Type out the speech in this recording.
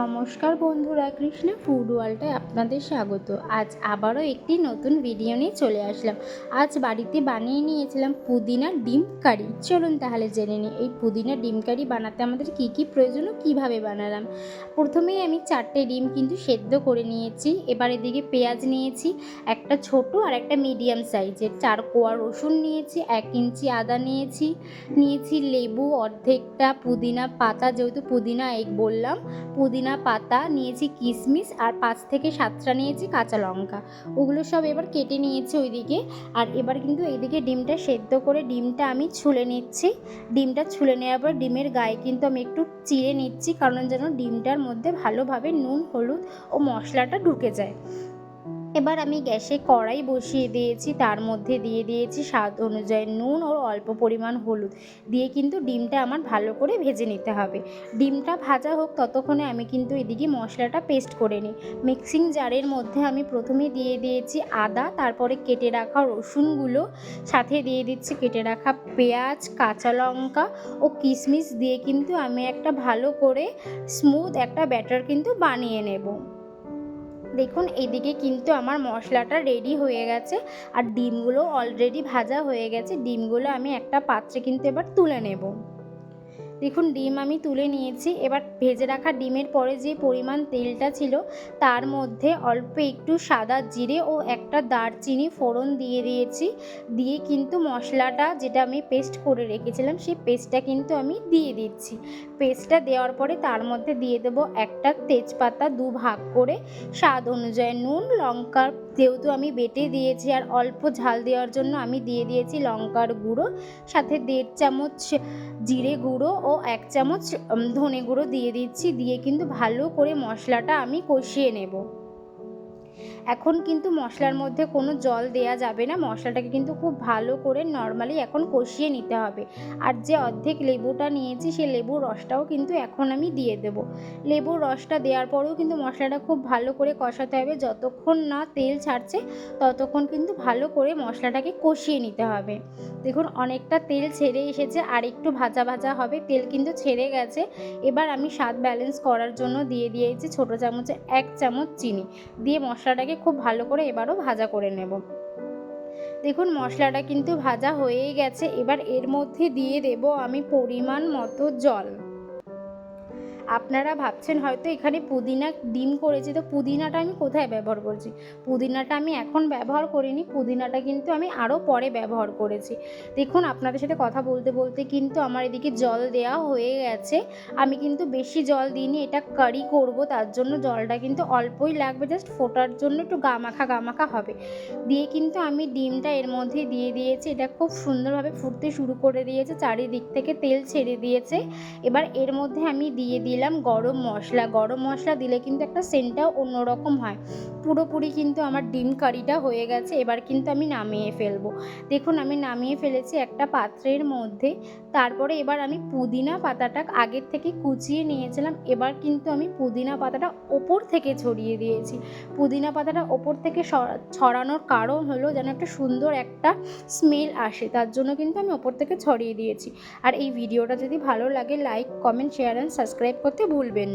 নমস্কার বন্ধুরা, কৃষ্ণা ফুড ওয়ার্ল্ডে আপনাদের স্বাগত। আজ আবারও একটি নতুন ভিডিও নিয়ে চলে আসলাম। আজ বাড়িতে বানিয়ে নিয়েছিলাম পুদিনা ডিম কারি। চলুন তাহলে জেনে নিই, এই পুদিনা ডিম কারি বানাতে আমাদের কি কি প্রয়োজন কীভাবে বানালাম? প্রথমেই আমি চারটে ডিম কিন্তু সেদ্ধ করে নিয়েছি। এবার এদিকে পেঁয়াজ নিয়েছি, একটা ছোট আর একটা মিডিয়াম সাইজের চার কোয়া রসুন নিয়েছি, এক ইঞ্চি আদা নিয়েছি নিয়েছি লেবু অর্ধেকটা পুদিনা পাতা, যেহেতু পুদিনা এক বললাম। পুদিনা পাতা, নিয়েছি কিশমিশ আর পাঁচ থেকে সাতটা নিয়েছি কাঁচা লঙ্কা। ওগুলো সব এবার কেটে নিয়েছি ওইদিকে। আর এবার কিন্তু এইদিকে ডিমটা সেদ্ধ করে ডিমটা আমি ছুলে নিচ্ছি। ডিমটা ছুলে নেওয়ার পর ডিমের গায়ে কিন্তু আমি একটু চিড়ে নিচ্ছি, কারণ যেন ডিমটার মধ্যে ভালোভাবে নুন, হলুদ ও মশলাটা ঢুকে যায়। এবার আমি গ্যাসে কড়াই বসিয়ে দিয়েছি, তার মধ্যে দিয়ে দিয়েছি স্বাদ অনুযায়ী নুন ও অল্প পরিমাণ হলুদ। দিয়ে কিন্তু ডিমটা আমার ভালো করে ভেজে নিতে হবে। ডিমটা ভাজা হোক, ততক্ষণে আমি কিন্তু এদিকে মশলাটা পেস্ট করে নিই। মিক্সিং জারের মধ্যে আমি প্রথমে দিয়ে দিয়েছি আদা, তারপরে কেটে রাখা রসুনগুলো, সাথে দিয়ে দিচ্ছি কেটে রাখা পেঁয়াজ, কাঁচা লঙ্কা ও কিশমিশ দিয়ে কিন্তু আমি একটা ভালো করে স্মুথ একটা ব্যাটার কিন্তু বানিয়ে নেব। দেখুন এইদিকে কিন্তু আমার মশলাটা রেডি হয়ে গেছে। আর ডিমগুলো অলরেডি ভাজা হয়ে গেছে। ডিমগুলো আমি একটা পাত্রে কিন্তু এবার তুলে নেব। দেখুন ডিম আমি তুলে নিয়েছি। এবার ভেজে রাখা ডিমের পরে যে পরিমাণ তেলটা ছিল তার মধ্যে অল্প একটু সাদা জিরে ও একটা দারচিনি ফোড়ন দিয়ে দিয়েছি। দিয়ে কিন্তু মশলাটা যেটা আমি পেস্ট করে রেখেছিলাম সেই পেস্টটা কিন্তু আমি দিয়ে দিচ্ছি। পেস্টটা দেওয়ার পরে তার মধ্যে দিয়ে দেবো একটা তেজপাতা দু ভাগ করে। স্বাদ অনুযায়ী নুন লঙ্কার যেহেতু আমি বেটে দিয়েছি আর অল্প ঝাল দেওয়ার জন্য আমি দিয়ে দিয়েছি লঙ্কার গুঁড়ো সাথে দেড় চামচ জিরে গুঁড়ো ও এক চামচ ধনে গুঁড়ো দিয়ে দিচ্ছি দিয়ে কিন্তু ভালো করে মশলাটা আমি কষিয়ে নেব। এখন কিন্তু মশলার মধ্যে কোনো জল দেয়া যাবে না। মশলাটাকে কিন্তু খুব ভালো করে নর্মালি এখন কষিয়ে নিতে হবে। আর যে অর্ধেক লেবুটা নিয়েছি, সেই লেবুর রসটাও কিন্তু এখন আমি দিয়ে দেব। লেবুর রসটা দেওয়ার পরেও কিন্তু মশলাটা খুব ভালো করে কষাতে হবে। যতক্ষণ না তেল ছাড়ছে, ততক্ষণ কিন্তু ভালো করে মশলাটাকে কষিয়ে নিতে হবে। দেখুন, অনেকটা তেল ছেড়ে এসেছে, আর একটু ভাজা ভাজা হবে। তেল কিন্তু ছেড়ে গেছে। এবার আমি স্বাদ ব্যালেন্স করার জন্য দিয়ে দিয়েছি ছোটো চামচে এক চামচ চিনি। দিয়ে মশলাটাকে খুব ভালো করে এবারও ভাজা করে নেব। দেখুন, মশলাটা কিন্তু ভাজা হয়েই গেছে। এবার এর মধ্যে দিয়ে দেব আমি পরিমাণ মতো জল। আপনারা ভাবছেন হয়তো এখানে পুদিনা ডিম করেছি, তো পুদিনাটা আমি কোথায় ব্যবহার করছি? পুদিনাটা আমি এখন ব্যবহার করিনি, পুদিনাটা কিন্তু আমি আরও পরে ব্যবহার করেছি। দেখুন, আপনাদের সাথে কথা বলতে বলতে কিন্তু আমার এদিকে জল দেওয়া হয়ে গেছে। আমি কিন্তু বেশি জল দিইনি, এটা কারি করব, তার জন্য জলটা কিন্তু অল্পই লাগবে জাস্ট ফোটার জন্য একটু গামাখা গামাখা হবে। দিয়ে কিন্তু আমি ডিমটা এর মধ্যে দিয়ে দিয়েছি, এটা খুব সুন্দরভাবে ফুটতে শুরু করে দিয়েছে, চারিদিক থেকে তেল ছেড়ে দিয়েছে। এবার এর মধ্যে আমি দিয়ে দিলাম গরম মশলা। গরম মশলা দিলে কিন্তু একটা সেন্টটাও অন্যরকম হয়। পুরোপুরি কিন্তু আমার ডিম কারিটা হয়ে গেছে, এবার কিন্তু আমি নামিয়ে ফেলব। দেখুন, আমি নামিয়ে ফেলেছি একটা পাত্রের মধ্যে। তারপরে এবার আমি পুদিনা পাতাটা আগের থেকে কুচিয়ে নিয়েছিলাম। এবার কিন্তু আমি পুদিনা পাতাটা ওপর থেকে ছড়িয়ে দিয়েছি। পুদিনা পাতাটা ওপর থেকে ছড়ানোর কারণ হলো যেন একটা সুন্দর একটা স্মেল আসে। তার জন্য কিন্তু আমি ওপর থেকে ছড়িয়ে দিয়েছি। আর এই ভিডিওটা যদি ভালো লাগে, like, comment, share, and subscribe করতে ভুলবেন না।